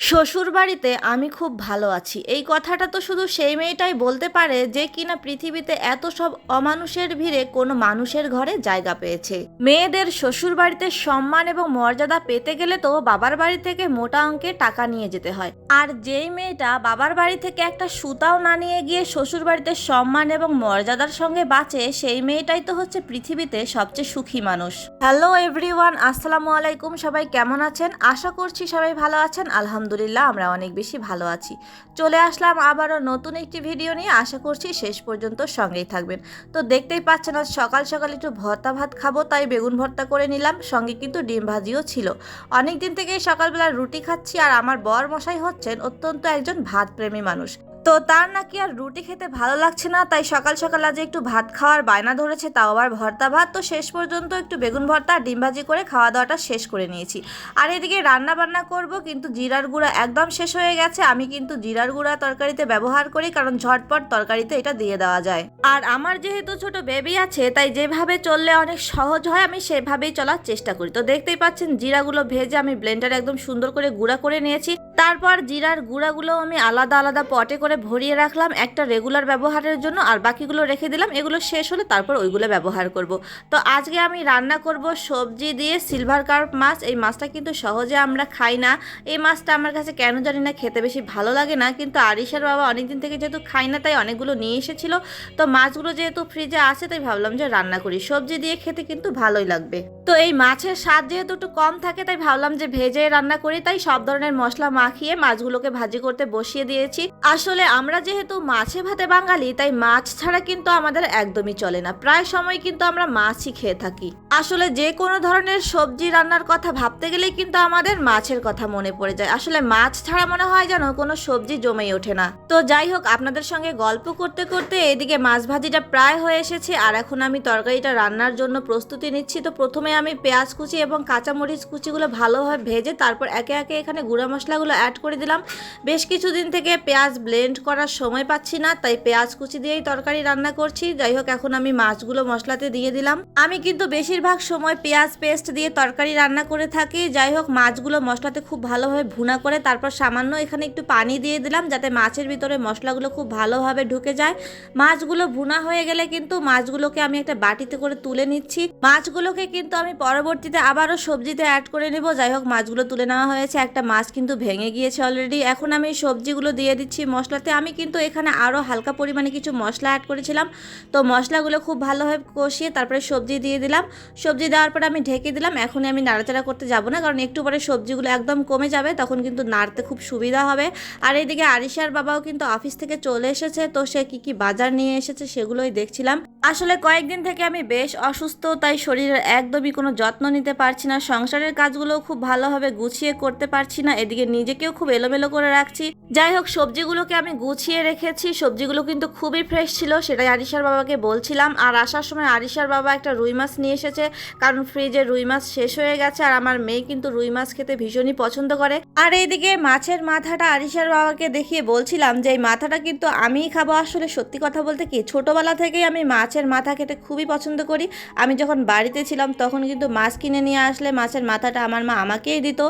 শ্বশুর বাড়িতে আমি খুব ভালো আছি। এই কথাটা তো শুধু সেই মেয়েটাই বলতে পারে যে কিনা পৃথিবীতে এত সব অমানুষের ভিড়ে কোনো মানুষের ঘরে জায়গা পেয়েছে। মেয়েদের শ্বশুর বাড়িতে সম্মান এবং মর্যাদা পেতে গেলে তো বাবার বাড়ি থেকে মোটা অঙ্কে টাকা নিয়ে যেতে হয়। আর যেই মেয়েটা বাবার বাড়ি থেকে একটা সুতাও না নিয়ে গিয়ে শ্বশুর বাড়িতে সম্মান এবং মর্যাদার সঙ্গে বাঁচে, সেই মেয়েটাই তো হচ্ছে পৃথিবীতে সবচেয়ে সুখী মানুষ। হ্যালো এভরিওয়ান আসসালামু আলাইকুম, সবাই কেমন আছেন? আশা করছি সবাই ভালো আছেন, আলহামদুলিল্লাহ। আমরা অনেক বেশি ভালো আছি। চলে আসলাম আবারও নতুন একটি ভিডিও নিয়ে। আশা করছি শেষ পর্যন্ত সঙ্গেই থাকবেন। তো দেখতেই পাচ্ছেন, আজ সকাল সকাল একটু ভর্তা ভাত খাব, তাই বেগুন ভর্তা করে নিলাম। সঙ্গে কিন্তু ডিম ভাজিও ছিল। অনেক দিন থেকেই সকালবেলা রুটি খাচ্ছি আর আমার বর মশাই হচ্ছেন অত্যন্ত একজন ভাত প্রেমী মানুষ। তো তার নাকি আর রুটি খেতে ভালো লাগছে না, তাই সকাল সকাল আজ একটু ভাত খাওয়ার বায়না ধরেছে, তাও আবার ভর্তা ভাত। তো শেষ পর্যন্ত একটু বেগুন ভর্তা আর ডিম ভাজি করে খাওয়া দাওয়াটা শেষ করে নিয়েছি। আর এদিকে রান্না বান্না করব, কিন্তু জিরার গুঁড়া একদম শেষ হয়ে গেছে। আমি কিন্তু জিরার গুঁড়া তরকারিতে ব্যবহার করি, কারণ ঝটপট তরকারিতে এটা দিয়ে দেওয়া যায়। আর আমার যেহেতু ছোট বেবি আছে, তাই যেভাবে চললে অনেক সহজ হয়, আমি সেভাবেই চলার চেষ্টা করি। তো দেখতেই পাচ্ছেন, জিরাগুলো ভেজে আমি ব্লেন্ডারে একদম সুন্দর করে গুঁড়া করে নিয়েছি। তারপর জিরার গুঁড়াগুলো আমি আলাদা আলাদা পটে করে ভরিয়ে রাখলাম একটা রেগুলার ব্যবহারের জন্য আর বাকিগুলো রেখে দিলাম। এগুলো শেষ হলে তারপর ওইগুলো ব্যবহার করব। তো আজকে আমি রান্না করব সবজি দিয়ে সিলভার কার্প মাছ। এই মাছটা কিন্তু সহজে আমরা খাই না। এই মাছটা আমার কাছে কেন জানি না খেতে বেশি ভালো লাগে না। কিন্তু আরিশার বাবা অনেকদিন থেকে যেহেতু খাই না, তাই অনেকগুলো নিয়ে এসেছিল। তো মাছগুলো যেহেতু ফ্রিজে আছে, তাই ভাবলাম যে রান্না করি। সবজি দিয়ে খেতে কিন্তু ভালোই লাগবে। তো এই মাছের স্বাদ যেহেতু একটু কম থাকে, তাই ভাবলাম যে ভেজে রান্না করি। তাই সব ধরনের মশলা মাখিয়ে মাছগুলোকে ভাজি করতে বসিয়ে দিয়েছি। আসলে আমরা যেহেতু মাছে ভাতে বাঙালি, তাই মাছ ছাড়া কিন্তু আমাদের একদমই চলে না। প্রায় সময় কিন্তু আমরা মাছই খেয়ে থাকি। আসলে যে কোনো ধরনের সবজি রান্নার কথা ভাবতে গেলেই কিন্তু আমাদের মাছের কথা মনে পড়ে যায়। আসলে মাছ ছাড়া মনে হয় যেন কোনো সবজি জমেই ওঠে না। তো যাই হোক, আপনাদের সঙ্গে গল্প করতে করতে এদিকে মাছ ভাজিটা প্রায় হয়ে এসেছে। আর এখন আমি তরকারিটা রান্নার জন্য প্রস্তুতি নিচ্ছি। তো প্রথমে আমি পেঁয়াজ কুচি এবং কাঁচামরিচ কুচিগুলো ভালোভাবে ভেজে তারপর একে একে এখানে গুঁড়া মশলাগুলো অ্যাড করে দিলাম। বেশ কিছুদিন থেকে পেঁয়াজ ব্লেন্ড করার সময় পাচ্ছি না, তাই পেঁয়াজ কুচি দিয়েই তরকারি রান্না করছি। যাই হোক, এখন আমি মাছগুলো মশলাতে দিয়ে দিলাম। আমি কিন্তু বেশিরভাগ সময় পেঁয়াজ পেস্ট দিয়ে তরকারি রান্না করে থাকি। যাই হোক, মাছগুলো মশলাতে খুব ভালোভাবে ভুনা করে তারপর সামান্য এখানে একটু পানি দিয়ে দিলাম, যাতে মাছের ভিতরে মশলাগুলো খুব ভালোভাবে ঢুকে যায়। মাছগুলো ভুনা হয়ে গেলে কিন্তু মাছগুলোকে আমি একটা বাটিতে করে তুলে নিচ্ছি। মাছগুলোকে কিন্তু আমি পরবর্তীতে আবারও সবজিতে অ্যাড করে নেব। যাই হোক, মাছগুলো তুলে নেওয়া হয়েছে। একটা মাছ কিন্তু ভেঙে গিয়েছে অলরেডি এখন আমি সবজিগুলো দিয়ে দিচ্ছি মশলাতে। আমি কিন্তু এখানে আরও হালকা পরিমাণে কিছু মশলা অ্যাড করেছিলাম। তো মশলাগুলো খুব ভালোভাবে কষিয়ে তারপরে সবজি দিয়ে দিলাম। সবজি দেওয়ার পরে আমি ঢেকে দিলাম। এখনই আমি নাড়াচাড়া করতে যাব না, কারণ একটু পরে সবজিগুলো একদম কমে যাবে, তখন কিন্তু নাড়তে খুব সুবিধা হবে। আর এইদিকে আরিশার বাবাও কিন্তু অফিস থেকে চলে এসেছে, তো সে কি কি বাজার নিয়ে এসেছে সেগুলোই দেখছিলাম। আসলে কয়েকদিন থেকে আমি বেশ অসুস্থ, তাই শরীরের একদমই কোনো যত্ন নিতে পারছি না, সংসারের কাজগুলোও খুব ভালোভাবে গুছিয়ে করতে পারছি না, এদিকে নিজেকেও খুব এলোমেলো করে রাখছি। যাই হোক, সবজিগুলোকে আমি গুছিয়ে রেখেছি, সবজিগুলো কিন্তু খুবই ফ্রেশ ছিল, সেটাই আরিশার বাবাকে বলছিলাম। আর আসার সময় আরিশার বাবা একটা রুই মাছ নিয়ে এসেছে, কারণ ফ্রিজে রুই মাছ শেষ হয়ে গেছে, আর আমার মেয়ে কিন্তু রুই মাছ খেতে ভীষণই পছন্দ করে। আর এইদিকে মাছের মাথাটা আরিশার বাবাকে দেখিয়ে বলছিলাম যে, এই মাথাটা কিন্তু আমিই খাব। আসলে সত্যি কথা বলতে কি, ছোটবেলা থেকেই আমি মাছের মাথা খেতে খুবই পছন্দ করি। আমি যখন বাড়িতে ছিলাম, তখন কিন্তু মাছ কিনে নিয়ে আসলে মাছের মাথাটা আমার মা আমাকেই দিত।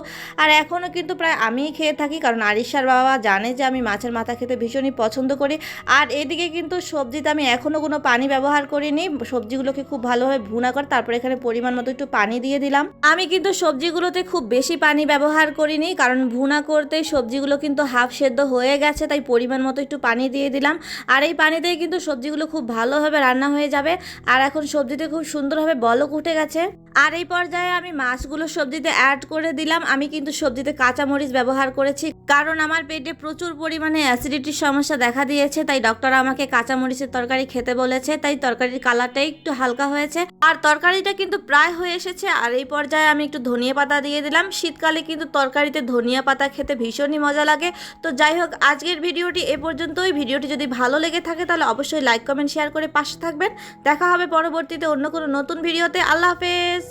আর এখনও কিন্তু প্রায় আমিই খেয়ে থাকি, কারণ আরিশার বাবা জানে যে আমি মাছের মাথা খেতে ভীষণই পছন্দ করি। আর এদিকে কিন্তু সবজিতে আমি এখনও কোনো পানি ব্যবহার করিনি। সবজিগুলোকে খুব ভালোভাবে ভুনা করে তারপর এখানে পরিমাণ মতো একটু পানি দিয়ে দিলাম। আমি কিন্তু সবজিগুলোতে খুব বেশি পানি ব্যবহার করিনি, কারণ ভুনা করতেই সবজিগুলো কিন্তু হাফ সেদ্ধ হয়ে গেছে, তাই পরিমাণ মতো একটু পানি দিয়ে দিলাম। আর এই পানিতেই কিন্তু সবজিগুলো খুব ভালোভাবে রান্না হয়ে যাবে। আর এখন সবজিতে খুব সুন্দরভাবে বলক উঠে গেছে। আর এই পর্যায়ে আমি মাছগুলো সবজিতে অ্যাড করে দিলাম। আমি কিন্তু সবজিতে কাঁচামরিচ ব্যবহার করেছি, কারণ আমার পেটে প্রচুর পরিমাণে অ্যাসিডিটির সমস্যা দেখা দিয়েছে, তাই ডক্টর আমাকে কাঁচামরিচের তরকারি খেতে বলেছে, তাই তরকারির কালারটা একটু হালকা হয়েছে। আর তরকারিটা কিন্তু প্রায় হয়ে এসেছে, আর এই পর্যায়ে আমি একটু ধনিয়া পাতা দিয়ে দিলাম। শীতকালে কিন্তু তরকারিতে ধনিয়া পাতা খেতে ভীষণই মজা লাগে। তো যাই হোক, আজকের ভিডিওটি এ পর্যন্তই। ভিডিওটি যদি ভালো লেগে থাকে, তাহলে অবশ্যই লাইক কমেন্ট শেয়ার করে পাশে থাকবেন। দেখা হবে পরবর্তীতে অন্য কোনো নতুন ভিডিওতে। আল্লাহ হাফেজ!